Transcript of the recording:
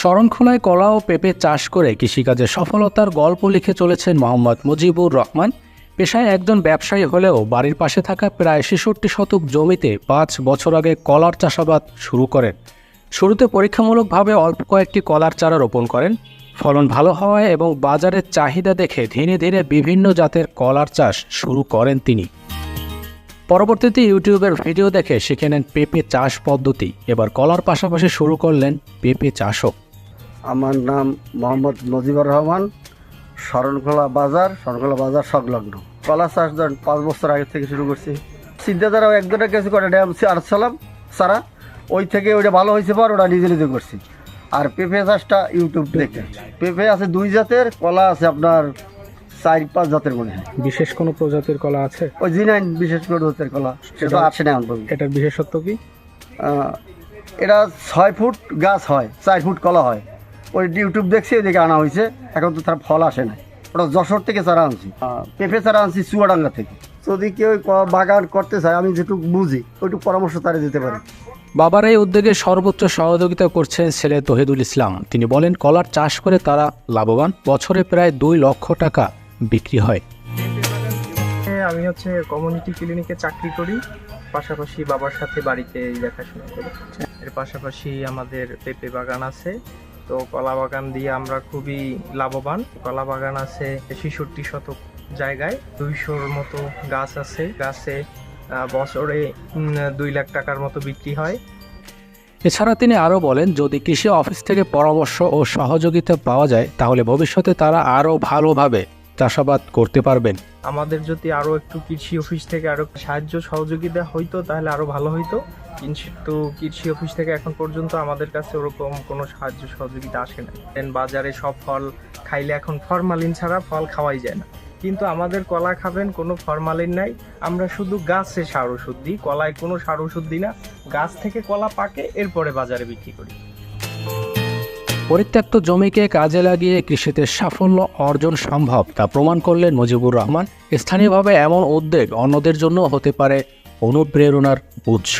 শরণখোলায় কলা ও পেঁপে চাষ করে কৃষিকাজে সফলতার গল্প লিখে চলেছেন মোহাম্মদ মুজিবুর রহমান। পেশায় একজন ব্যবসায়ী হলেও বাড়ির পাশে থাকা প্রায় ছেষট্টি শতক জমিতে পাঁচ বছর আগে কলার চাষাবাদ শুরু করেন। শুরুতে পরীক্ষামূলকভাবে অল্প কয়েকটি কলার চারা রোপণ করেন। ফলন ভালো হওয়ায় এবং বাজারের চাহিদা দেখে ধীরে ধীরে বিভিন্ন জাতের কলার চাষ শুরু করেন তিনি। পরবর্তীতে ইউটিউবের ভিডিও দেখে শিখে নেন পেঁপে চাষ পদ্ধতি। এবার কলার পাশাপাশি শুরু করলেন পেঁপে চাষও। আমার নাম মোহাম্মদ মজিবুর রহমান শরণখোলা বাজার শরণখোলা বাজার সংলগ্ন। কলা চাষ ধরেন পাঁচ বছর আগে থেকে শুরু করছি। সিদ্ধাতারাও একজনের কাছে করে ড্যাম আরসালাম সারা ওই থেকে ওইটা ভালো হয়েছে পর ওটা নিজে নিজে করছি। আর পেঁপে চাষটা ইউটিউব দেখে। পেঁপে আছে দুই জাতের কলা আছে আপনার চার পাঁচ জাতের মনে হয়। বিশেষ কোনো প্রজাতির কলা আছে? ওই জি নাইন বিশেষ করে জাতের কলা সেটা আসে না এখন। এটার বিশেষত্ব কি? এটা ছয় ফুট গাছ হয় চার ফুট কলা হয়। ওই ইউটিউব দেখছি ওইদিকে আনা হয়েছে এখন তো তার ফল আসে না ওটা যশোর থেকে চারা আনছি। পেঁপে চারা আনছি চুয়াডাঙ্গা থেকে। যদি কেউ বাগান করতে চায় আমি যেটুকু বুঝি ওইটুকু পরামর্শ তারা দিতে পারি। বাবার এই উদ্যোগে সর্বোচ্চ সহযোগিতা করছেন ছেলে তহিদুল ইসলাম। তিনি বলেন কলার চাষ করে তারা লাভবান। বছরে প্রায় দুই লক্ষ টাকা বিক্রি হয়। হ্যাঁ, আমি হচ্ছে কমিউনিটি ক্লিনিকে চাকরি করি। পাশাপাশি বাবার সাথে বাড়িতে দেখাশোনা করি। এর পাশাপাশি আমাদের পেঁপে বাগান আছে। তো কলা বাগান দিয়ে আমরা খুবই লাভবান। কলা বাগান আছে ছেষট্টি শতক জায়গায়। দুইশোর মতো গাছ আছে। গাছে বছরে দুই লাখ টাকার মতো বিক্রি হয়। এছাড়া তিনি আরও বলেন যদি কৃষি অফিস থেকে পরামর্শ ও সহযোগিতা পাওয়া যায় তাহলে ভবিষ্যতে তারা আরও ভালোভাবে চাষাবাদ করতে পারবেন। আমাদের যদি আরও একটু কৃষি অফিস থেকে আরও সাহায্য সহযোগিতা হইতো তাহলে আরও ভালো হইতো। কিন্তু কৃষি অফিস থেকে এখন পর্যন্ত আমাদের কাছে ওরকম কোনো সাহায্য সহযোগিতা আসে না দেন বাজারে সব ফল খাইলে এখন ফরমালিন ছাড়া ফল খাওয়াই যায় না। কিন্তু আমাদের কলা খাবেন, কোনো ফরমালিন নাই। আমরা শুধু গাছে সার ওষুধ দিই, কলায় কোনো সার ওষুধ দিই না। গাছ থেকে কলা পাকে, এরপরে বাজারে বিক্রি করি। পরিত্যক্ত জমিকে কাজে লাগিয়ে কৃষিতে সাফল্য অর্জন সম্ভব, তা প্রমাণ করলেন মুজিবুর রহমান। স্থানীয়ভাবে এমন উদ্যোগ অন্যদের জন্য হতে পারে অনুপ্রেরণার উৎস।